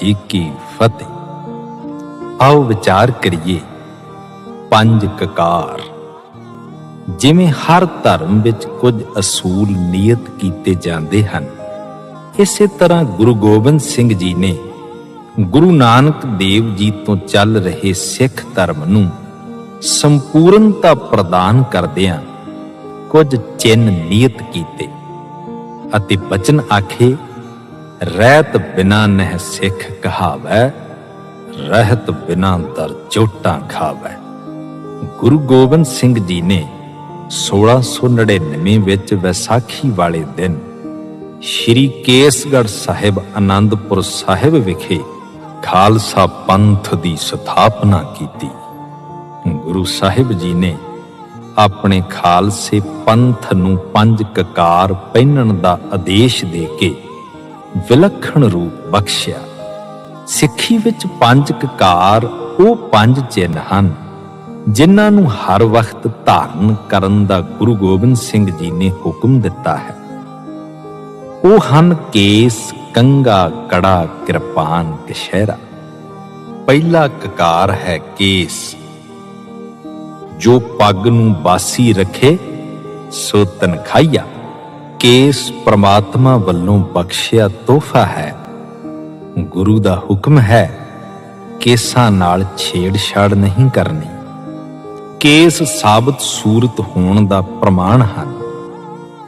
ਜੀ ਕੀ ਫਤਿਹ। ਆਓ ਵਿਚਾਰ ਕਰੀਏ। ਪੰਜ ਕਕਾਰ। ਜਿਵੇਂ ਹਰ ਧਰਮ ਵਿੱਚ ਕੁਝ ਅਸੂਲ ਨਿਯਤ ਕੀਤੇ ਜਾਂਦੇ ਹਨ, ਇਸੇ ਤਰ੍ਹਾਂ ਗੁਰੂ ਗੋਬਿੰਦ ਸਿੰਘ ਜੀ ਨੇ ਗੁਰੂ ਨਾਨਕ ਦੇਵ ਜੀ ਤੋਂ ਚੱਲ ਰਹੇ ਸਿੱਖ ਧਰਮ ਨੂੰ ਸੰਪੂਰਨਤਾ ਪ੍ਰਦਾਨ ਕਰਦਿਆਂ ਕੁਝ ਚਿੰਨ ਨਿਯਤ ਕੀਤੇ ਅਤੇ ਬਚਨ ਆਖੇ ਰਹਿਤ ਬਿਨਾ ਨਹਿ ਸਿੱਖ ਕਹਾਵੈ, ਰਹਿਤ ਬਿਨਾ ਦਰ ਚੋਟਾਂ ਖਾਵੈ। ਗੁਰੂ ਗੋਬਿੰਦ ਸਿੰਘ ਜੀ ਨੇ 1699 ਵਿੱਚ ਵਿਸਾਖੀ ਵਾਲੇ ਦਿਨ ਸ਼੍ਰੀ ਕੇਸਗੜ੍ਹ ਸਾਹਿਬ ਆਨੰਦਪੁਰ ਸਾਹਿਬ ਵਿਖੇ ਖਾਲਸਾ ਪੰਥ ਦੀ ਸਥਾਪਨਾ ਕੀਤੀ। ਗੁਰੂ ਸਾਹਿਬ ਜੀ ਨੇ ਆਪਣੇ ਖਾਲਸੇ ਪੰਥ ਨੂੰ ਪੰਜ ਕਕਾਰ ਪਹਿਨਣ ਦਾ ਆਦੇਸ਼ ਦੇ ਕੇ ਵਿਲੱਖਣ ਰੂਪ ਬਖਸ਼ਿਆ। ਸਿੱਖੀ ਵਿੱਚ ਪੰਜ ਕਕਾਰ ਉਹ ਪੰਜ ਚਿੰਨ੍ਹ ਹਨ, ਜਿਨ੍ਹਾਂ ਨੂੰ ਹਰ ਵਕਤ ਧਾਰਨ ਕਰਨ ਦਾ ਗੁਰੂ ਗੋਬਿੰਦ ਸਿੰਘ ਜੀ ਨੇ ਹੁਕਮ ਦਿੱਤਾ ਹੈ। ਉਹ ਹਨ ਕੇਸ ਕੰਗਾ ਕੜਾ, ਕਿਰਪਾਨ ਕਸ਼ਹਿਰਾ ਪਹਿਲਾ ਕਕਾਰ ਹੈ ਕੇਸ। ਜੋ ਪੱਗ ਨੂੰ ਬਾਸੀ ਰੱਖੇ, ਸੋ ਤਨਖਾਈਆ ਕੇਸ ਪ੍ਰਮਾਤਮਾ ਵੱਲੋਂ ਬਖਸ਼ਿਆ ਤੋਹਫਾ ਹੈ। ਗੁਰੂ ਦਾ ਹੁਕਮ ਹੈ ਕੇਸਾਂ ਨਾਲ ਛੇੜਛਾੜ ਨਹੀਂ ਕਰਨੀ। ਕੇਸ ਸਾਬਤ ਸੂਰਤ ਹੋਣ ਦਾ ਪ੍ਰਮਾਣ ਹਨ।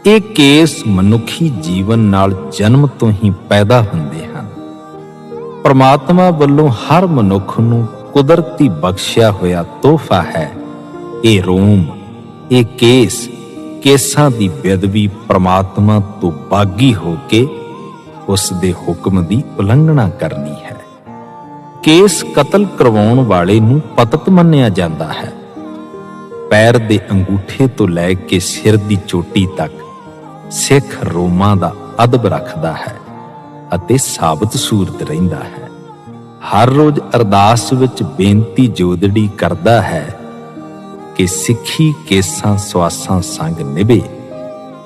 ਇਹ ਕੇਸ ਮਨੁੱਖੀ ਜੀਵਨ ਨਾਲ ਜਨਮ ਤੋਂ ਹੀ ਪੈਦਾ ਹੁੰਦੇ ਹਨ। ਪਰਮਾਤਮਾ ਵੱਲੋਂ ਹਰ ਮਨੁੱਖ ਨੂੰ ਕੁਦਰਤੀ ਬਖਸ਼ਿਆ ਹੋਇਆ ਤੋਹਫਾ ਹੈ। ਇਹ ਰੋਮ, ਇਹ ਕੇਸ ਕੇਸਾਂ ਦੀ ਬੇਦਬੀ ਪ੍ਰਮਾਤਮਾ ਤੋਂ ਬਾਗੀ ਹੋ ਕੇ ਉਸ ਦੇ ਹੁਕਮ ਦੀ ਉਲੰਘਣਾ ਕਰਨੀ ਹੈ। ਕੇਸ ਕਤਲ ਕਰਵਾਉਣ ਵਾਲੇ ਨੂੰ ਪਤਤ ਮੰਨਿਆ ਜਾਂਦਾ ਹੈ। ਪੈਰ ਦੇ ਅੰਗੂਠੇ ਤੋਂ ਲੈ ਕੇ ਸਿਰ ਦੀ ਚੋਟੀ ਤੱਕ ਸਿੱਖ ਰੋਮਾਂ ਦਾ ਅਦਬ ਰੱਖਦਾ ਹੈ ਅਤੇ ਸਾਬਤ ਸੂਰਤ ਰਹਿੰਦਾ ਹੈ। ਹਰ ਰੋਜ਼ ਅਰਦਾਸ ਵਿੱਚ ਬੇਨਤੀ ਜੋਦੜੀ ਕਰਦਾ ਹੈ ਕਿ ਸਿੱਖੀ ਕੇਸਾਂ ਸਵਾਸਾਂ ਸੰਗ ਨਿਭੇ।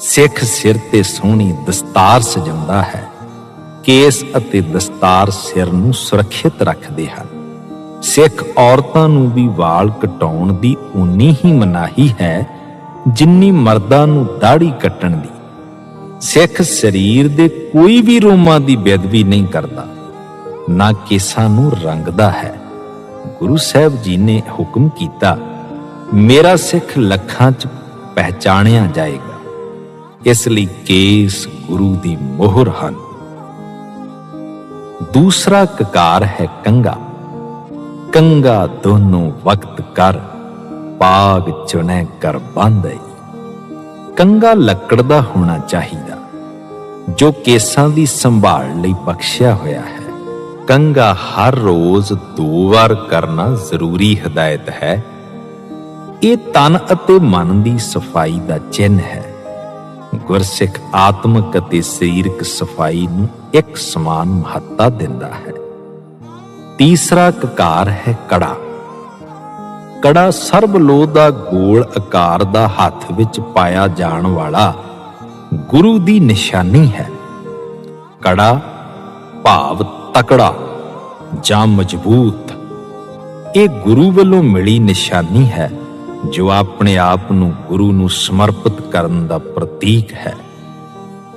ਸਿੱਖ ਸਿਰ ਤੇ ਸੋਹਣੀ ਦਸਤਾਰ ਸਜਾਉਂਦਾ ਹੈ। ਕੇਸ ਅਤੇ ਦਸਤਾਰ ਸਿਰ ਨੂੰ ਸੁਰੱਖਿਅਤ ਰੱਖਦੇ ਹਨ। ਸਿੱਖ ਔਰਤਾਂ ਨੂੰ ਵੀ ਵਾਲ ਕਟਾਉਣ ਦੀ ਉਨੀ ਹੀ ਮਨਾਹੀ ਹੈ, ਜਿੰਨੀ ਮਰਦਾਂ ਨੂੰ ਦਾੜੀ ਕੱਟਣ ਦੀ। ਸਿੱਖ ਸਰੀਰ ਦੇ ਕੋਈ ਵੀ ਰੋਮਾਂ ਦੀ ਬੇਦਬੀ ਨਹੀਂ ਕਰਦਾ। ਨਾ ਕੇਸਾਂ ਨੂੰ ਰੰਗਦਾ ਹੈ। ਗੁਰੂ ਸਾਹਿਬ ਜੀ ਨੇ ਹੁਕਮ ਕੀਤਾ ਮੇਰਾ ਸਿੱਖ ਲੱਖਾਂ 'ਚ ਪਹਿਚਾਣਿਆ ਜਾਏਗਾ। ਇਸ ਲਈ ਕੇਸ ਗੁਰੂ ਦੀ ਮੋਹਰ ਹਨ। ਦੂਸਰਾ ਕਕਾਰ ਹੈ ਕੰਗਾ। ਕੰਗਾ ਦੋਨੋਂ ਵਕਤ ਕਰ, ਪਾਗ ਚੁਣੈ ਕਰ ਬੰਦਈ ਕੰਗਾ ਲੱਕੜ ਦਾ ਹੋਣਾ ਚਾਹੀਦਾ। ਜੋ ਕੇਸਾਂ ਦੀ ਸੰਭਾਲ ਲਈ ਬਖਸ਼ਿਆ ਹੋਇਆ ਹੈ। ਕੰਗਾ ਹਰ ਰੋਜ਼ ਦੋ ਵਾਰ ਕਰਨਾ ਜ਼ਰੂਰੀ ਹਦਾਇਤ ਹੈ। ਇਹ ਤਨ ਅਤੇ ਮਨ ਦੀ ਸਫ਼ਾਈ ਦਾ ਚਿੰਨ ਹੈ। ਗੁਰਸਿੱਖ ਆਤਮਿਕ ਅਤੇ ਸਰੀਰਕ ਸਫ਼ਾਈ ਨੂੰ ਇੱਕ ਸਮਾਨ ਮਹੱਤਤਾ ਦਿੰਦਾ ਹੈ। ਤੀਸਰਾ ਕਕਾਰ ਹੈ ਕੜਾ। ਕੜਾ ਸਰਬ ਲੋਹ ਦਾ ਗੋਲ ਆਕਾਰ ਦਾ ਹੱਥ ਵਿੱਚ ਪਾਇਆ ਜਾਣ ਵਾਲਾ ਗੁਰੂ ਦੀ ਨਿਸ਼ਾਨੀ ਹੈ। ਕੜਾ ਭਾਵ ਤਕੜਾ ਜਾਂ ਮਜ਼ਬੂਤ। ਇਹ ਗੁਰੂ ਵੱਲੋਂ ਮਿਲੀ ਨਿਸ਼ਾਨੀ ਹੈ। ਜੋ ਆਪਣੇ ਆਪ ਨੂੰ ਗੁਰੂ ਨੂੰ ਸਮਰਪਿਤ ਕਰਨ ਦਾ ਪ੍ਰਤੀਕ ਹੈ।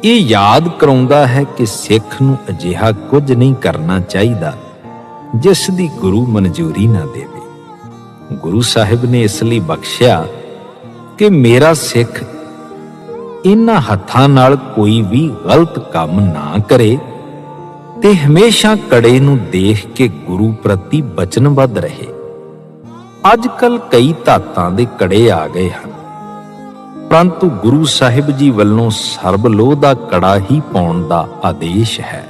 ਇਹ ਯਾਦ ਕਰਾਉਂਦਾ ਹੈ ਕਿ ਸਿੱਖ ਨੂੰ ਅਜਿਹਾ ਕੁਝ ਨਹੀਂ ਕਰਨਾ ਚਾਹੀਦਾ, ਜਿਸ ਦੀ ਗੁਰੂ ਮਨਜ਼ੂਰੀ ਨਾ ਦੇਵੇ। ਗੁਰੂ ਸਾਹਿਬ ਨੇ ਇਸ ਲਈ ਬਖਸ਼ਿਆ ਕਿ ਮੇਰਾ ਸਿੱਖ ਇਹਨਾਂ ਹੱਥਾਂ ਨਾਲ ਕੋਈ ਵੀ ਗਲਤ ਕੰਮ ਨਾ ਕਰੇ ਤੇ ਹਮੇਸ਼ਾ ਕੜੇ ਨੂੰ ਦੇਖ ਕੇ ਗੁਰੂ ਪ੍ਰਤੀ ਵਚਨਬੱਧ ਰਹੇ। ਅੱਜ ਕੱਲ ਕਈ ਧਾਤਾਂ ਦੇ ਕੜੇ ਆ ਗਏ ਹਨ। ਪਰੰਤੂ ਗੁਰੂ ਸਾਹਿਬ ਜੀ ਵੱਲੋਂ ਸਰਬ ਲੋਹ ਦਾ ਕੜਾ ਹੀ ਪਾਉਣ ਦਾ ਆਦੇਸ਼ ਹੈ।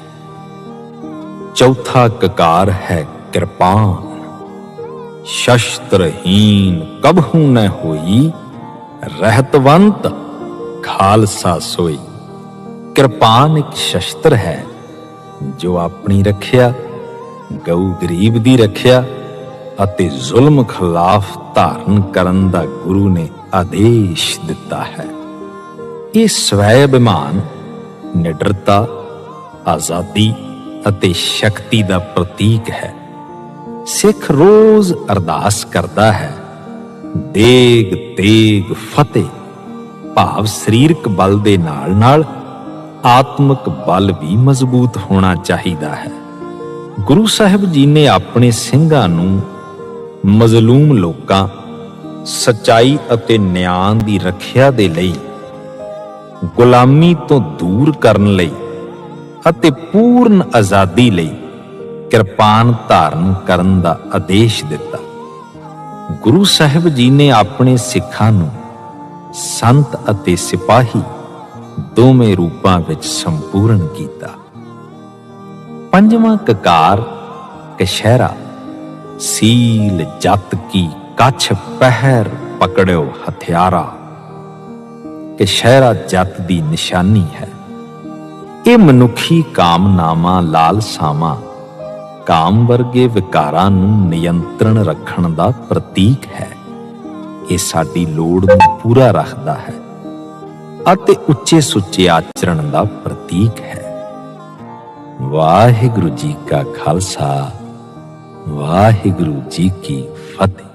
ਚੌਥਾ ਕਕਾਰ ਹੈ ਕਿਰਪਾਨ। ਸ਼ਸਤਰਹੀਨ ਕਬਹੂ ਨ ਹੋਈ, ਰਹਿਤਵੰਤ ਖਾਲਸਾ ਸੋਈ। ਕਿਰਪਾਨ ਇੱਕ ਸ਼ਸਤਰ ਹੈ, ਜੋ ਆਪਣੀ ਰੱਖਿਆ, ਗਊ ਗਰੀਬ ਦੀ ਰੱਖਿਆ ਅਤੇ ਜ਼ੁਲਮ ਖਿਲਾਫ ਧਾਰਨ ਕਰਨ ਦਾ ਗੁਰੂ ਨੇ ਆਦੇਸ਼ ਦਿੱਤਾ ਹੈ। ਇਹ ਸਵੈ ਅਭਿਮਾਨ, ਨਿਡਰਤਾ, ਆਜ਼ਾਦੀ ਅਤੇ ਸ਼ਕਤੀ ਦਾ ਪ੍ਰਤੀਕ ਹੈ। ਸਿੱਖ ਰੋਜ਼ ਅਰਦਾਸ ਕਰਦਾ ਹੈ, ਦੇਗ ਤੇਗ ਫਤਿਹ, ਭਾਵ ਸਰੀਰਕ ਬਲ ਦੇ ਨਾਲ ਨਾਲ ਆਤਮਿਕ ਬਲ ਵੀ ਮਜ਼ਬੂਤ ਹੋਣਾ ਚਾਹੀਦਾ ਹੈ। ਗੁਰੂ ਸਾਹਿਬ ਜੀ ਨੇ ਆਪਣੇ ਸਿੰਘਾਂ ਨੂੰ ਮਜ਼ਲੂਮ ਲੋਕਾਂ ਸਚਾਈ ਅਤੇ ਨਿਆਂ ਦੀ ਰੱਖਿਆ ਦੇ ਲਈ, ਗੁਲਾਮੀ ਤੋਂ ਦੂਰ ਕਰਨ ਲਈ ਅਤੇ ਪੂਰਨ ਆਜ਼ਾਦੀ ਲਈ ਕਿਰਪਾਨ ਧਾਰਨ ਕਰਨ ਦਾ ਆਦੇਸ਼ ਦਿੱਤਾ। ਗੁਰੂ ਸਾਹਿਬ ਜੀ ਨੇ ਆਪਣੇ ਸਿੱਖਾਂ ਨੂੰ ਸੰਤ ਅਤੇ ਸਿਪਾਹੀ ਦੋਵੇਂ ਰੂਪਾਂ ਵਿੱਚ ਸੰਪੂਰਨ ਕੀਤਾ। ਪੰਜਵਾਂ ਕਕਾਰ ਕਸ਼ਹਿਰਾ ਸੀਲ ਜਤ ਕੀ ਕੱਛ ਪਹਿਰ ਪਕੜਿਓ ਹਥਿਆਰਾ। ਕਸ਼ਹਿਰਾ ਜਤ ਦੀ ਨਿਸ਼ਾਨੀ ਹੈ। ਇਹ ਮਨੁੱਖੀ ਕਾਮਨਾਵਾਂ ਲਾਲਸਾਵਾਂ ਕਾਮ ਵਰਗੇ ਵਿਕਾਰਾਂ ਨੂੰ ਨਿਯੰਤਰਣ ਰੱਖਣ ਦਾ ਪ੍ਰਤੀਕ ਹੈ। ਇਹ ਸਾਡੀ ਲੋੜ ਨੂੰ ਪੂਰਾ ਰੱਖਦਾ ਹੈ ਅਤੇ ਉੱਚੇ ਸੁੱਚੇ ਆਚਰਣ ਦਾ ਪ੍ਰਤੀਕ ਹੈ। ਵਾਹਿਗੁਰੂ ਜੀ ਕਾ ਖਾਲਸਾ। ਵਾਹਿਗੁਰੂ ਜੀ ਕੀ ਫਤਿਹ।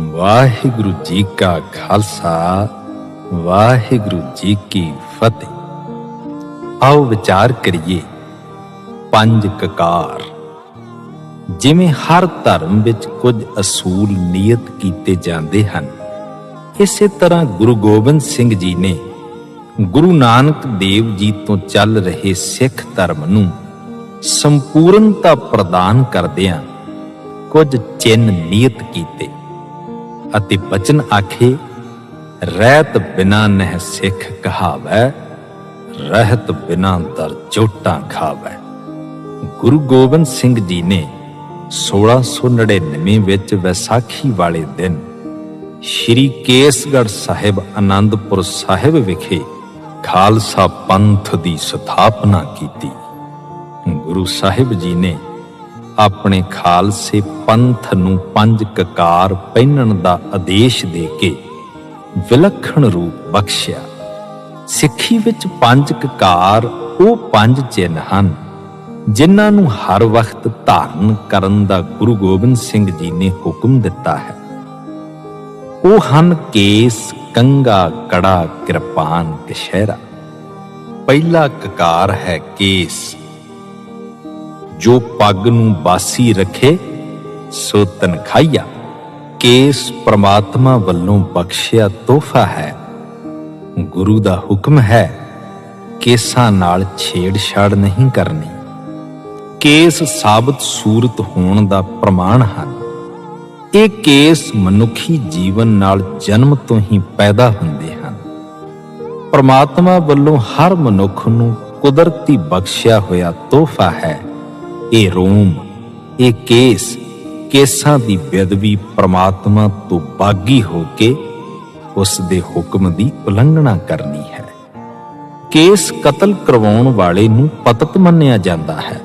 ਵਾਹਿਗੁਰੂ ਜੀ ਕਾ ਖਾਲਸਾ, ਵਾਹਿਗੁਰੂ ਜੀ ਕੀ ਫਤਿਹ। ਆਓ ਵਿਚਾਰ ਕਰੀਏ ਪੰਜ ਕਕਾਰ। ਜਿਵੇਂ ਹਰ ਧਰਮ ਵਿੱਚ ਕੁਝ ਅਸੂਲ ਨਿਯਤ ਕੀਤੇ ਜਾਂਦੇ ਹਨ, ਇਸੇ ਤਰ੍ਹਾਂ ਗੁਰੂ ਗੋਬਿੰਦ ਸਿੰਘ ਜੀ ਨੇ ਗੁਰੂ ਨਾਨਕ ਦੇਵ ਜੀ ਤੋਂ ਚੱਲ ਰਹੇ ਸਿੱਖ ਧਰਮ ਨੂੰ ਸੰਪੂਰਨਤਾ ਪ੍ਰਦਾਨ ਕਰਦਿਆਂ ਕੁਝ ਚਿੰਨ ਨਿਯਤ ਕੀਤੇ ਅਤੇ ਬਚਨ ਆਖੇ, ਰਹਿਤ ਬਿਨਾ ਨਹਿ ਸਿੱਖ ਕਹਾਵੈ, ਰਹਿਤ ਬਿਨਾ ਦਰ ਚੋਟਾਂ ਖਾਵੈ। ਗੁਰੂ ਗੋਬਿੰਦ ਸਿੰਘ ਜੀ ਨੇ 1699 ਵਿੱਚ ਵਿਸਾਖੀ ਵਾਲੇ ਦਿਨ ਸ਼੍ਰੀ ਕੇਸਗੜ੍ਹ ਸਾਹਿਬ ਆਨੰਦਪੁਰ ਸਾਹਿਬ ਵਿਖੇ ਖਾਲਸਾ ਪੰਥ ਦੀ ਸਥਾਪਨਾ ਕੀਤੀ। ਗੁਰੂ ਸਾਹਿਬ ਜੀ ਨੇ ਆਪਣੇ ਖਾਲਸੇ ਪੰਥ ਨੂੰ ਪੰਜ ਕਕਾਰ ਪਹਿਨਣ ਦਾ ਆਦੇਸ਼ ਦੇ ਕੇ ਵਿਲੱਖਣ ਰੂਪ ਬਖਸ਼ਿਆ। ਸਿੱਖੀ ਵਿੱਚ ਪੰਜ ਕਕਾਰ ਉਹ ਪੰਜ ਚਿੰਨ ਹਨ, ਜਿਨ੍ਹਾਂ ਨੂੰ ਹਰ ਵਕਤ ਧਾਰਨ ਕਰਨ ਦਾ ਗੁਰੂ ਗੋਬਿੰਦ ਸਿੰਘ ਜੀ ਨੇ ਹੁਕਮ ਦਿੱਤਾ ਹੈ। ਉਹ ਹਨ ਕੇਸ ਕੰਗਾ ਕੜਾ, ਕਿਰਪਾਨ, ਕਸ਼ਹਿਰਾ। ਪਹਿਲਾ ਕਕਾਰ ਹੈ ਕੇਸ। ਜੋ ਪੱਗ ਨੂੰ ਬਾਸੀ ਰੱਖੇ, ਸੋ ਤਨਖਾਈਆ ਕੇਸ ਪ੍ਰਮਾਤਮਾ ਵੱਲੋਂ ਬਖਸ਼ਿਆ ਤੋਹਫਾ ਹੈ। ਗੁਰੂ ਦਾ ਹੁਕਮ ਹੈ, ਕੇਸਾਂ ਨਾਲ ਛੇੜਛਾੜ ਨਹੀਂ ਕਰਨੀ। ਕੇਸ ਸਾਬਤ ਸੂਰਤ ਹੋਣ ਦਾ ਪ੍ਰਮਾਣ ਹਨ। ਇਹ ਕੇਸ ਮਨੁੱਖੀ ਜੀਵਨ ਨਾਲ ਜਨਮ ਤੋਂ ਹੀ ਪੈਦਾ ਹੁੰਦੇ ਹਨ। ਪਰਮਾਤਮਾ ਵੱਲੋਂ ਹਰ ਮਨੁੱਖ ਨੂੰ ਕੁਦਰਤੀ ਬਖਸ਼ਿਆ ਹੋਇਆ ਤੋਹਫਾ ਹੈ। ਇਹ ਰੋਮ, ਇਹ ਕੇਸ ਕੇਸਾਂ ਦੀ ਬੇਦਵੀ ਪਰਮਾਤਮਾ ਤੋਂ ਬਾਗੀ ਹੋ ਕੇ ਉਸ ਦੇ ਹੁਕਮ ਦੀ ਉਲੰਘਣਾ ਕਰਨੀ ਹੈ। ਕੇਸ ਕਤਲ ਕਰਵਾਉਣ ਵਾਲੇ ਨੂੰ ਪਤਤ ਮੰਨਿਆ ਜਾਂਦਾ ਹੈ।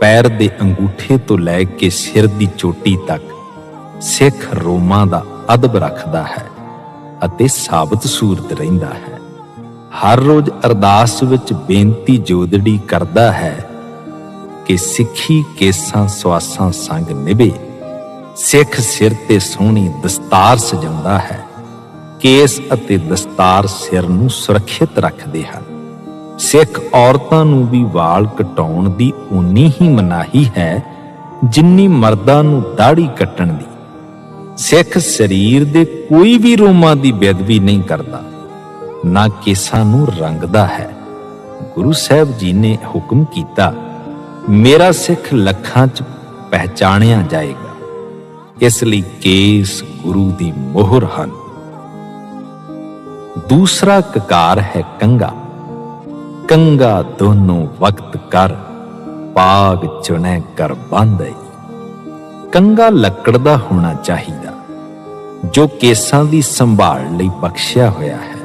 ਪੈਰ ਦੇ ਅੰਗੂਠੇ ਤੋਂ ਲੈ ਕੇ ਸਿਰ ਦੀ ਚੋਟੀ ਤੱਕ ਸਿੱਖ ਰੋਮਾਂ ਦਾ ਅਦਬ ਰੱਖਦਾ ਹੈ ਅਤੇ ਸਾਬਤ ਸੂਰਤ ਰਹਿੰਦਾ ਹੈ। ਹਰ ਰੋਜ਼ ਅਰਦਾਸ ਵਿੱਚ ਬੇਨਤੀ ਜੋਦੜੀ ਕਰਦਾ ਹੈ ਕਿ ਸਿੱਖੀ ਕੇਸਾਂ ਸਵਾਸਾਂ ਸੰਗ ਨਿਭੇ। ਸਿੱਖ ਸਿਰ ਤੇ ਸੋਹਣੀ ਦਸਤਾਰ ਸਜਾਉਂਦਾ ਹੈ। ਕੇਸ ਅਤੇ ਦਸਤਾਰ ਸਿਰ ਨੂੰ ਸੁਰੱਖਿਅਤ ਰੱਖਦੇ ਹਨ। ਸਿੱਖ ਔਰਤਾਂ ਨੂੰ ਵੀ ਵਾਲ ਕਟਾਉਣ ਦੀ ਉਨੀ ਹੀ ਮਨਾਹੀ ਹੈ ਜਿੰਨੀ ਮਰਦਾਂ ਨੂੰ ਦਾੜੀ ਕੱਟਣ ਦੀ। ਸਿੱਖ ਸਰੀਰ ਦੇ ਕੋਈ ਵੀ ਰੋਮਾਂ ਦੀ ਬੇਦਬੀ ਨਹੀਂ ਕਰਦਾ, ਨਾ ਕੇਸਾਂ ਨੂੰ ਰੰਗਦਾ ਹੈ। ਗੁਰੂ ਸਾਹਿਬ ਜੀ ਨੇ ਹੁਕਮ ਕੀਤਾ, ਮੇਰਾ ਸਿੱਖ ਲੱਖਾਂ 'ਚ ਪਹਿਚਾਣਿਆ ਜਾਏਗਾ। ਇਸ ਲਈ ਕੇਸ ਗੁਰੂ ਦੀ ਮੋਹਰ ਹਨ। ਦੂਸਰਾ ਕਕਾਰ ਹੈ ਕੰਗਾ ਕੰਗਾ ਦੋਨੋਂ ਵਕਤ ਕਰ, ਪਾਗ ਚੁਣੈ ਕਰ ਬੰਦਈ ਕੰਗਾ ਲੱਕੜ ਦਾ ਹੋਣਾ ਚਾਹੀਦਾ। ਜੋ ਕੇਸਾਂ ਦੀ ਸੰਭਾਲ ਲਈ ਬਖਸ਼ਿਆ ਹੋਇਆ ਹੈ।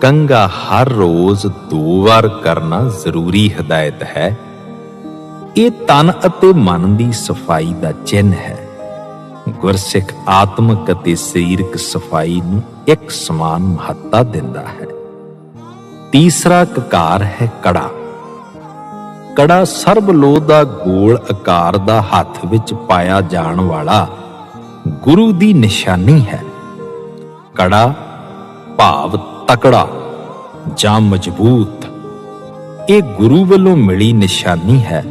ਕੰਗਾ ਹਰ ਰੋਜ਼ ਦੋ ਵਾਰ ਕਰਨਾ ਜ਼ਰੂਰੀ ਹਦਾਇਤ ਹੈ। ਇਹ ਤਨ ਅਤੇ ਮਨ ਦੀ ਸਫ਼ਾਈ ਦਾ ਚਿੰਨ ਹੈ। ਗੁਰਸਿੱਖ ਆਤਮਿਕ ਅਤੇ ਸਰੀਰਕ ਸਫ਼ਾਈ ਨੂੰ ਇੱਕ ਸਮਾਨ ਮਹੱਤਤਾ ਦਿੰਦਾ ਹੈ। ਤੀਸਰਾ ਕਕਾਰ ਹੈ ਕੜਾ। ਕੜਾ ਸਰਬ ਲੋਹ ਦਾ ਗੋਲ ਆਕਾਰ ਦਾ ਹੱਥ ਵਿੱਚ ਪਾਇਆ ਜਾਣ ਵਾਲਾ ਗੁਰੂ ਦੀ ਨਿਸ਼ਾਨੀ ਹੈ। ਕੜਾ ਭਾਵ ਤਕੜਾ ਜਾਂ ਮਜ਼ਬੂਤ। ਇਹ ਗੁਰੂ ਵੱਲੋਂ ਮਿਲੀ ਨਿਸ਼ਾਨੀ ਹੈ,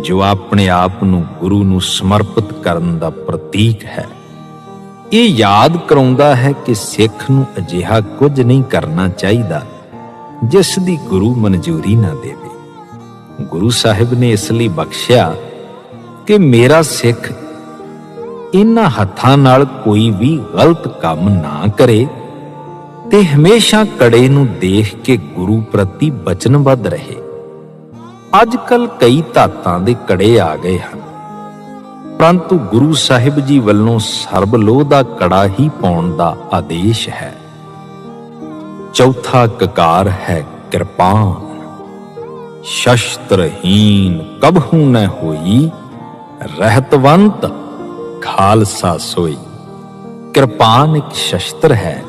ਜੋ ਆਪਣੇ ਆਪ ਨੂੰ ਗੁਰੂ ਨੂੰ ਸਮਰਪਿਤ ਕਰਨ ਦਾ ਪ੍ਰਤੀਕ ਹੈ। ਇਹ ਯਾਦ ਕਰਾਉਂਦਾ ਹੈ ਕਿ ਸਿੱਖ ਨੂੰ ਅਜਿਹਾ ਕੁਝ ਨਹੀਂ ਕਰਨਾ ਚਾਹੀਦਾ, ਜਿਸ ਦੀ ਗੁਰੂ ਮਨਜ਼ੂਰੀ ਨਾ ਦੇਵੇ। ਗੁਰੂ ਸਾਹਿਬ ਨੇ ਇਸ ਲਈ ਬਖਸ਼ਿਆ ਕਿ ਮੇਰਾ ਸਿੱਖ ਇਹਨਾਂ ਹੱਥਾਂ ਨਾਲ ਕੋਈ ਵੀ ਗਲਤ ਕੰਮ ਨਾ ਕਰੇ ਤੇ ਹਮੇਸ਼ਾ ਕੜੇ ਨੂੰ ਦੇਖ ਕੇ ਗੁਰੂ ਪ੍ਰਤੀ ਬਚਨਬੱਧ ਰਹੇ। ਅੱਜ ਕੱਲ ਕਈ ਧਾਤਾਂ ਦੇ ਕੜੇ ਆ ਗਏ ਹਨ। ਪਰੰਤੂ ਗੁਰੂ ਸਾਹਿਬ ਜੀ ਵੱਲੋਂ ਸਰਬ ਲੋਹ ਦਾ ਕੜਾ ਹੀ ਪਾਉਣ ਦਾ ਆਦੇਸ਼ ਹੈ। ਚੌਥਾ ਕਕਾਰ ਹੈ ਕਿਰਪਾਨ। ਸ਼ਸਤਰਹੀਨ ਕਬਹੂ ਨ ਹੋਈ? ਰਹਿਤਵੰਤ ਖਾਲਸਾ ਸੋਈ। ਕਿਰਪਾਨ ਇੱਕ ਸ਼ਸਤਰ ਹੈ,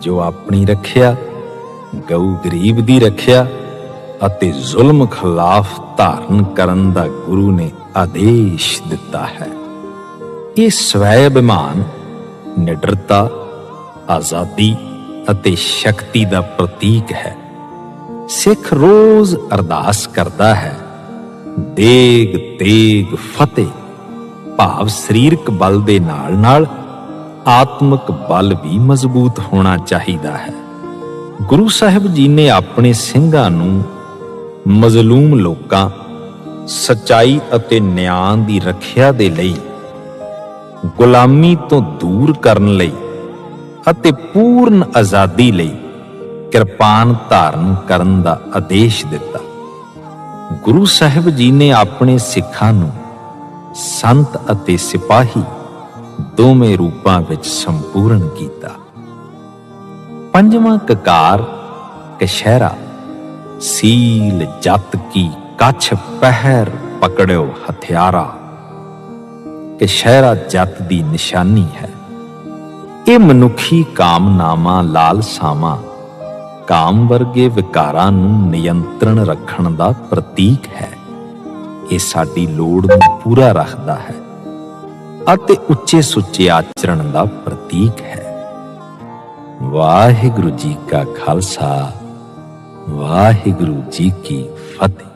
ਜੋ ਆਪਣੀ ਰੱਖਿਆ, ਗਊ ਗਰੀਬ ਦੀ ਰੱਖਿਆ ਅਤੇ ਜ਼ੁਲਮ ਖਿਲਾਫ ਧਾਰਨ ਕਰਨ ਦਾ ਗੁਰੂ ਨੇ ਆਦੇਸ਼ ਦਿੱਤਾ ਹੈ। ਇਹ ਸਵੈ ਅਭਿਮਾਨ, ਨਿਡਰਤਾ, ਆਜ਼ਾਦੀ ਅਤੇ ਸ਼ਕਤੀ ਦਾ ਪ੍ਰਤੀਕ ਹੈ। ਸਿੱਖ ਰੋਜ਼ ਅਰਦਾਸ ਕਰਦਾ ਹੈ। ਦੇਗ ਤੇਗ ਫਤਿਹ। ਭਾਵ ਸਰੀਰਕ ਬਲ ਦੇ ਨਾਲ ਨਾਲ ਆਤਮਿਕ ਬਲ ਵੀ ਮਜ਼ਬੂਤ ਹੋਣਾ ਚਾਹੀਦਾ ਹੈ। ਗੁਰੂ ਸਾਹਿਬ ਜੀ ਨੇ ਆਪਣੇ ਸਿੰਘਾਂ ਨੂੰ ਮਜ਼ਲੂਮ ਲੋਕਾਂ, ਸਚਾਈ ਅਤੇ ਨਿਆਂ ਦੀ ਰੱਖਿਆ ਦੇ ਲਈ ਗੁਲਾਮੀ ਤੋਂ ਦੂਰ ਕਰਨ ਲਈ ਅਤੇ ਪੂਰਨ ਆਜ਼ਾਦੀ ਲਈ ਕਿਰਪਾਨ ਧਾਰਨ ਕਰਨ ਦਾ ਆਦੇਸ਼ ਦਿੱਤਾ। ਗੁਰੂ ਸਾਹਿਬ ਜੀ ਨੇ ਆਪਣੇ ਸਿੱਖਾਂ ਨੂੰ ਸੰਤ ਅਤੇ ਸਿਪਾਹੀ ਦੋਵੇਂ ਰੂਪਾਂ ਵਿੱਚ ਸੰਪੂਰਨ ਕੀਤਾ। ਪੰਜਵਾਂ ਕਕਾਰ ਕਸ਼ਹਿਰਾ ਸੀਲ ਜਤ ਕੀ ਕੱਛ ਪਹਿਰ ਪਕੜਿਓ ਹਥਿਆਰਾ। ਕਸ਼ਹਿਰਾ ਜਤ ਦੀ ਨਿਸ਼ਾਨੀ ਹੈ। ਇਹ ਮਨੁੱਖੀ ਕਾਮਨਾਵਾਂ, ਲਾਲਸਾਵਾਂ ਕਾਮ ਵਰਗੇ ਵਿਕਾਰਾਂ ਨੂੰ ਨਿਯੰਤਰਣ ਰੱਖਣ ਦਾ ਪ੍ਰਤੀਕ ਹੈ। ਇਹ ਸਾਡੀ ਲੋੜ ਨੂੰ ਪੂਰਾ ਰੱਖਦਾ ਹੈ ਅਤੇ ਉੱਚੇ ਸੁੱਚੇ ਆਚਰਣ ਦਾ ਪ੍ਰਤੀਕ ਹੈ। ਵਾਹਿਗੁਰੂ ਜੀ ਕਾ ਖਾਲਸਾ, ਵਾਹਿਗੁਰੂ ਜੀ ਕੀ ਫਤਿਹ।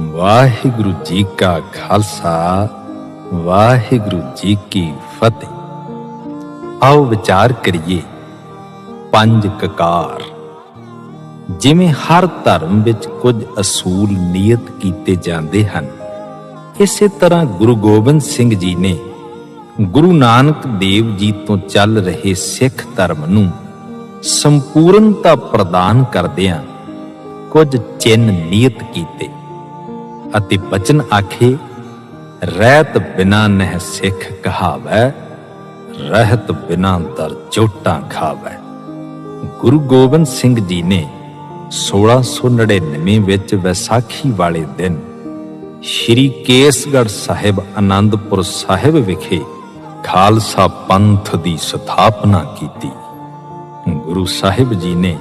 ਵਾਹਿਗੁਰੂ ਜੀ ਕਾ ਖਾਲਸਾ ਵਾਹਿਗੁਰੂ ਜੀ ਕੀ ਫਤਿਹ। ਆਓ ਵਿਚਾਰ ਕਰੀਏ ਪੰਜ ਕਕਾਰ। ਜਿਵੇਂ ਹਰ ਧਰਮ ਵਿੱਚ ਕੁਝ ਅਸੂਲ ਨਿਯਤ ਕੀਤੇ ਜਾਂਦੇ ਹਨ, ਇਸੇ ਤਰ੍ਹਾਂ ਗੁਰੂ ਗੋਬਿੰਦ ਸਿੰਘ ਜੀ ਨੇ ਗੁਰੂ ਨਾਨਕ ਦੇਵ ਜੀ ਤੋਂ ਚੱਲ ਰਹੇ ਸਿੱਖ ਧਰਮ ਨੂੰ ਸੰਪੂਰਨਤਾ ਪ੍ਰਦਾਨ ਕਰਦਿਆਂ ਕੁਝ ਚਿੰਨ ਨਿਯਤ ਕੀਤੇ ਅਤੇ ਬਚਨ ਆਖੇ ਰਹਿਤ ਬਿਨਾ ਨਹਿ ਸਿੱਖ ਕਹਾਵੈ, ਰਹਿਤ ਬਿਨਾ ਦਰ ਚੋਟਾਂ ਖਾਵੈ। ਗੁਰੂ ਗੋਬਿੰਦ ਸਿੰਘ ਜੀ ਨੇ 1699 ਵਿੱਚ ਵਿਸਾਖੀ ਵਾਲੇ ਦਿਨ ਸ਼੍ਰੀ ਕੇਸਗੜ੍ਹ ਸਾਹਿਬ ਆਨੰਦਪੁਰ ਸਾਹਿਬ ਵਿਖੇ ਖਾਲਸਾ ਪੰਥ ਦੀ ਸਥਾਪਨਾ ਕੀਤੀ। ਗੁਰੂ ਸਾਹਿਬ ਜੀ ਨੇ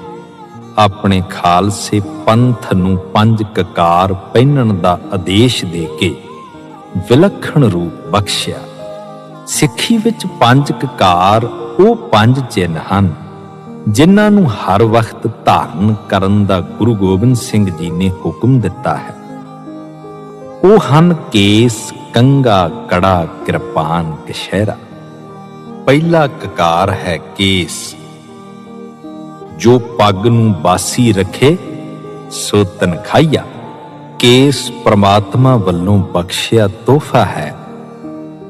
ਆਪਣੇ ਖਾਲਸੇ ਪੰਥ ਨੂੰ ਪੰਜ ਕਕਾਰ ਪਹਿਨਣ ਦਾ ਆਦੇਸ਼ ਦੇ ਕੇ ਵਿਲੱਖਣ ਰੂਪ ਬਖਸ਼ਿਆ। ਸਿੱਖੀ ਵਿੱਚ ਪੰਜ ਕਕਾਰ ਉਹ ਪੰਜ ਚਿੰਨ ਹਨ, ਜਿਨ੍ਹਾਂ ਨੂੰ ਹਰ ਵਕਤ ਧਾਰਨ ਕਰਨ ਦਾ ਗੁਰੂ ਗੋਬਿੰਦ ਸਿੰਘ ਜੀ ਨੇ ਹੁਕਮ ਦਿੱਤਾ ਹੈ। ਉਹ ਹਨ ਕੇਸ ਕੰਗਾ ਕੜਾ, ਕਿਰਪਾਨ ਕਸ਼ਹਿਰਾ ਪਹਿਲਾ ਕਕਾਰ ਹੈ ਕੇਸ। ਜੋ ਪੱਗ ਨੂੰ ਬਾਸੀ ਰੱਖੇ, ਸੋ ਤਨਖਾਈਆ ਕੇਸ ਪ੍ਰਮਾਤਮਾ ਵੱਲੋਂ ਬਖਸ਼ਿਆ ਤੋਹਫਾ ਹੈ।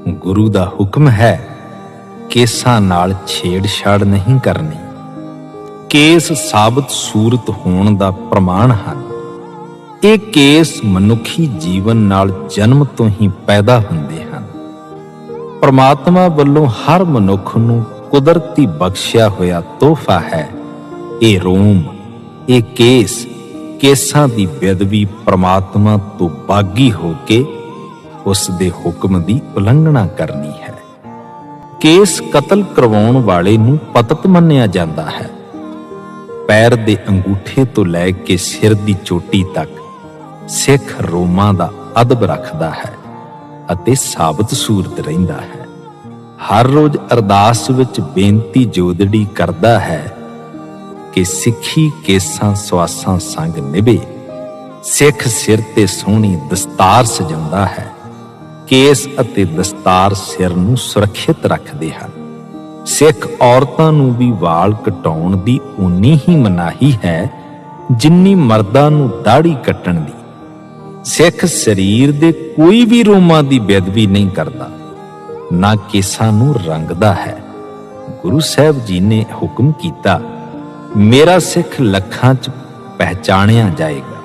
ਗੁਰੂ ਦਾ ਹੁਕਮ ਹੈ, ਕੇਸਾਂ ਨਾਲ ਛੇੜਛਾੜ ਨਹੀਂ ਕਰਨੀ। ਕੇਸ ਸਾਬਤ ਸੂਰਤ ਹੋਣ ਦਾ ਪ੍ਰਮਾਣ ਹਨ। ਇਹ ਕੇਸ ਮਨੁੱਖੀ ਜੀਵਨ ਨਾਲ ਜਨਮ ਤੋਂ ਹੀ ਪੈਦਾ ਹੁੰਦੇ ਹਨ। ਪਰਮਾਤਮਾ ਵੱਲੋਂ ਹਰ ਮਨੁੱਖ ਨੂੰ ਕੁਦਰਤੀ ਬਖਸ਼ਿਆ ਹੋਇਆ ਤੋਹਫਾ ਹੈ। ਇਹ ਰੋਮ, ਇਹ ਕੇਸ ਕੇਸਾਂ ਦੀ ਬੇਦਬੀ ਪ੍ਰਮਾਤਮਾ ਤੋਂ ਬਾਗੀ ਹੋ ਕੇ ਉਸ ਦੇ ਹੁਕਮ ਦੀ ਉਲੰਘਣਾ ਕਰਨੀ ਹੈ। ਕੇਸ ਕਤਲ ਕਰਵਾਉਣ ਵਾਲੇ ਨੂੰ ਪਤਤ ਮੰਨਿਆ ਜਾਂਦਾ ਹੈ। ਪੈਰ ਦੇ ਅੰਗੂਠੇ ਤੋਂ ਲੈ ਕੇ ਸਿਰ ਦੀ ਚੋਟੀ ਤੱਕ ਸਿੱਖ ਰੋਮਾਂ ਦਾ ਅਦਬ ਰੱਖਦਾ ਹੈ ਅਤੇ ਸਾਬਤ ਸੂਰਤ ਰਹਿੰਦਾ ਹੈ। ਹਰ ਰੋਜ਼ ਅਰਦਾਸ ਵਿੱਚ ਬੇਨਤੀ ਜੋਦੜੀ ਕਰਦਾ ਹੈ ਕਿ ਸਿੱਖੀ ਕੇਸਾਂ ਸਵਾਸਾਂ ਸੰਗ ਨਿਭੇ। ਸਿੱਖ ਸਿਰ ਤੇ ਸੋਹਣੀ ਦਸਤਾਰ ਸਜਾਉਂਦਾ ਹੈ। ਕੇਸ ਅਤੇ ਦਸਤਾਰ ਸਿਰ ਨੂੰ ਸੁਰੱਖਿਅਤ ਰੱਖਦੇ ਹਨ। ਸਿੱਖ ਔਰਤਾਂ ਨੂੰ ਵੀ ਵਾਲ ਕਟਾਉਣ ਦੀ ਉਨੀ ਹੀ ਮਨਾਹੀ ਹੈ, ਜਿੰਨੀ ਮਰਦਾਂ ਨੂੰ ਦਾੜੀ ਕੱਟਣ ਦੀ। ਸਿੱਖ ਸਰੀਰ ਦੇ ਕੋਈ ਵੀ ਰੋਮਾਂ ਦੀ ਬੇਦਬੀ ਨਹੀਂ ਕਰਦਾ। ਨਾ ਕੇਸਾਂ ਨੂੰ ਰੰਗਦਾ ਹੈ। ਗੁਰੂ ਸਾਹਿਬ ਜੀ ਨੇ ਹੁਕਮ ਕੀਤਾ ਮੇਰਾ ਸਿੱਖ ਲੱਖਾਂ 'ਚ ਪਹਿਚਾਣਿਆ ਜਾਏਗਾ।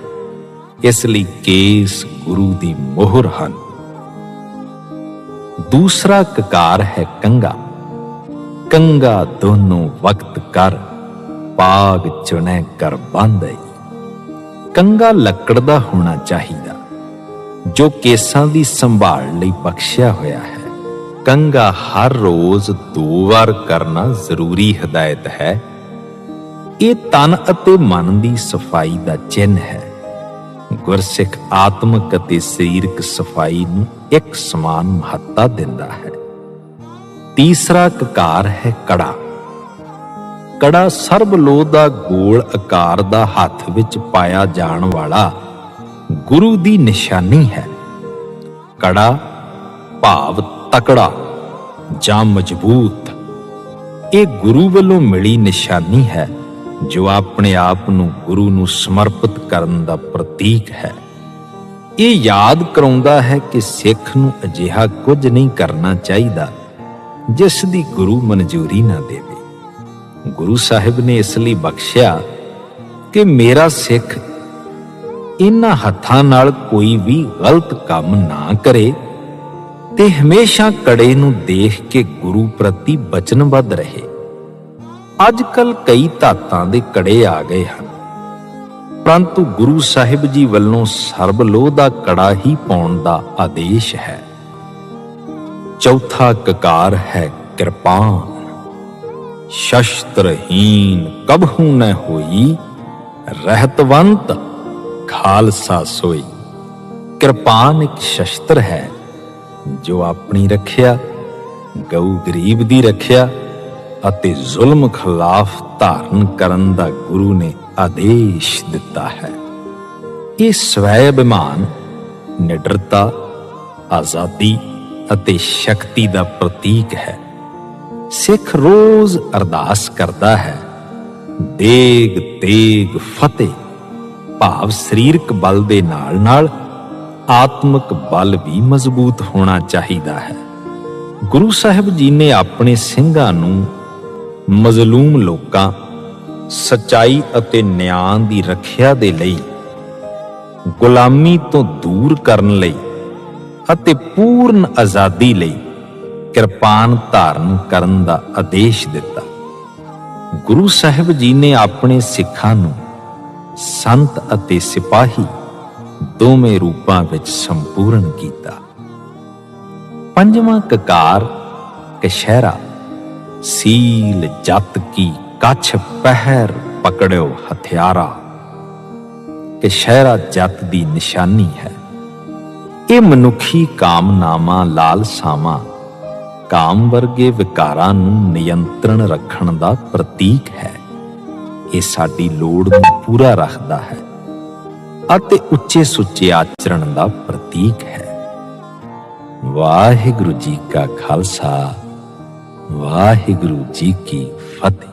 ਇਸ ਲਈ ਕੇਸ ਗੁਰੂ ਦੀ ਮੋਹਰ ਹਨ। ਦੂਸਰਾ ਕਕਾਰ ਹੈ ਕੰਗਾ। ਕੰਗਾ ਦੋਨੋਂ ਵਕਤ ਕਰ, ਪਾਗ ਚੁਣੈ ਕਰ ਬੰਦਈ ਕੰਗਾ ਲੱਕੜ ਦਾ ਹੋਣਾ ਚਾਹੀਦਾ, ਜੋ ਕੇਸਾਂ ਦੀ ਸੰਭਾਲ ਲਈ ਬਖਸ਼ਿਆ ਹੋਇਆ ਹੈ। ਕੰਗਾ ਹਰ ਰੋਜ਼ ਦੋ ਵਾਰ ਕਰਨਾ ਜ਼ਰੂਰੀ ਹਦਾਇਤ ਹੈ। ਇਹ ਤਨ ਅਤੇ ਮਨ ਦੀ ਸਫ਼ਾਈ ਦਾ ਚਿੰਨ੍ਹ ਹੈ। ਗੁਰਸਿੱਖ ਆਤਮਿਕ ਅਤੇ ਸਰੀਰਕ ਸਫ਼ਾਈ ਨੂੰ ਇੱਕ ਸਮਾਨ ਮਹੱਤਤਾ ਦਿੰਦਾ ਹੈ। ਤੀਸਰਾ ਕਕਾਰ ਹੈ ਕੜਾ। ਕੜਾ ਸਰਬ ਲੋਹ ਦਾ ਗੋਲ ਆਕਾਰ ਦਾ ਹੱਥ ਵਿੱਚ ਪਾਇਆ ਜਾਣ ਵਾਲਾ ਗੁਰੂ ਦੀ ਨਿਸ਼ਾਨੀ ਹੈ। ਕੜਾ ਭਾਵ ਤਕੜਾ ਜਾਂ ਮਜ਼ਬੂਤ। ਇਹ ਗੁਰੂ ਵੱਲੋਂ ਮਿਲੀ ਨਿਸ਼ਾਨੀ ਹੈ। ਜੋ ਆਪਣੇ ਆਪ ਨੂੰ ਗੁਰੂ ਨੂੰ ਸਮਰਪਿਤ ਕਰਨ ਦਾ ਪ੍ਰਤੀਕ ਹੈ। ਇਹ ਯਾਦ ਕਰਾਉਂਦਾ ਹੈ ਕਿ ਸਿੱਖ ਨੂੰ ਅਜਿਹਾ ਕੁਝ ਨਹੀਂ ਕਰਨਾ ਚਾਹੀਦਾ, ਜਿਸ ਦੀ ਗੁਰੂ ਮਨਜ਼ੂਰੀ ਨਾ ਦੇਵੇ। ਗੁਰੂ ਸਾਹਿਬ ਨੇ ਇਸ ਲਈ ਬਖਸ਼ਿਆ ਕਿ ਮੇਰਾ ਸਿੱਖ ਇਹਨਾਂ ਹੱਥਾਂ ਨਾਲ ਕੋਈ ਵੀ ਗਲਤ ਕੰਮ ਨਾ ਕਰੇ ਤੇ ਹਮੇਸ਼ਾ ਕੜੇ ਨੂੰ ਦੇਖ ਕੇ ਗੁਰੂ ਪ੍ਰਤੀ ਬਚਨਬੱਧ ਰਹੇ। ਅੱਜ ਕੱਲ ਕਈ ਧਾਤਾਂ ਦੇ ਕੜੇ ਆ ਗਏ ਹਨ। ਪਰੰਤੂ ਗੁਰੂ ਸਾਹਿਬ ਜੀ ਵੱਲੋਂ ਸਰਬ ਲੋਹ ਦਾ ਕੜਾ ਹੀ ਪਾਉਣ ਦਾ ਆਦੇਸ਼ ਹੈ। ਚੌਥਾ ਕਕਾਰ ਹੈ ਕਿਰਪਾਨ। ਸ਼ਸਤਰਹੀਨ ਕਬਹੂ ਨ ਹੋਈ, ਰਹਿਤਵੰਤ ਖਾਲਸਾ ਸੋਈ। ਕਿਰਪਾਨ ਇੱਕ ਸ਼ਸਤਰ ਹੈ, ਜੋ ਆਪਣੀ ਰੱਖਿਆ, ਗਊ ਗਰੀਬ ਦੀ ਰੱਖਿਆ ਅਤੇ ਜ਼ੁਲਮ ਖਿਲਾਫ ਧਾਰਨ ਕਰਨ ਦਾ ਗੁਰੂ ਨੇ ਆਦੇਸ਼ ਦਿੱਤਾ ਹੈ। ਇਹ ਸਵੈ ਅਭਿਮਾਨ, ਨਿਡਰਤਾ, ਆਜ਼ਾਦੀ ਅਤੇ ਸ਼ਕਤੀ ਦਾ ਪ੍ਰਤੀਕ ਹੈ। ਸਿੱਖ ਰੋਜ਼ ਅਰਦਾਸ ਕਰਦਾ ਹੈ, ਦੇਗ ਤੇਗ ਫਤਿਹ, ਭਾਵ ਸਰੀਰਕ ਬਲ ਦੇ ਨਾਲ ਨਾਲ ਆਤਮਿਕ ਬਲ ਵੀ ਮਜ਼ਬੂਤ ਹੋਣਾ ਚਾਹੀਦਾ ਹੈ। ਗੁਰੂ ਸਾਹਿਬ ਜੀ ਨੇ ਆਪਣੇ ਸਿੰਘਾਂ ਨੂੰ ਮਜ਼ਲੂਮ ਲੋਕਾਂ ਸਚਾਈ ਅਤੇ ਨਿਆਂ ਦੀ ਰੱਖਿਆ ਦੇ ਲਈ, ਗੁਲਾਮੀ ਤੋਂ ਦੂਰ ਕਰਨ ਲਈ ਅਤੇ ਪੂਰਨ ਆਜ਼ਾਦੀ ਲਈ ਕਿਰਪਾਨ ਧਾਰਨ ਕਰਨ ਦਾ ਆਦੇਸ਼ ਦਿੱਤਾ। ਗੁਰੂ ਸਾਹਿਬ ਜੀ ਨੇ ਆਪਣੇ ਸਿੱਖਾਂ ਨੂੰ ਸੰਤ ਅਤੇ ਸਿਪਾਹੀ ਦੋਵੇਂ ਰੂਪਾਂ ਵਿੱਚ ਸੰਪੂਰਨ ਕੀਤਾ। ਪੰਜਵਾਂ ਕਕਾਰ ਕਸ਼ਹਿਰਾ ਸੀਲ ਜਤ ਕੀ ਕੱਛ ਪਹਿਰ ਪਕੜਿਓ ਹਥਿਆਰਾ। ਕਸ਼ਹਿਰਾ ਜਤ ਦੀ ਨਿਸ਼ਾਨੀ ਹੈ। ਇਹ ਮਨੁੱਖੀ ਕਾਮਨਾਵਾਂ, ਲਾਲਸਾਵਾਂ, ਕਾਮ ਵਰਗੇ ਵਿਕਾਰਾਂ ਨੂੰ ਨਿਯੰਤਰਣ ਰੱਖਣ ਦਾ ਪ੍ਰਤੀਕ ਹੈ। ਇਹ ਸਾਡੀ ਲੋੜ ਨੂੰ ਪੂਰਾ ਰੱਖਦਾ ਹੈ ਅਤੇ ਉੱਚੇ ਸੁੱਚੇ ਆਚਰਣ ਦਾ ਪ੍ਰਤੀਕ ਹੈ। ਵਾਹਿਗੁਰੂ ਜੀ ਕਾ ਖਾਲਸਾ। ਵਾਹਿਗੁਰੂ ਜੀ ਕੀ ਫਤਿਹ।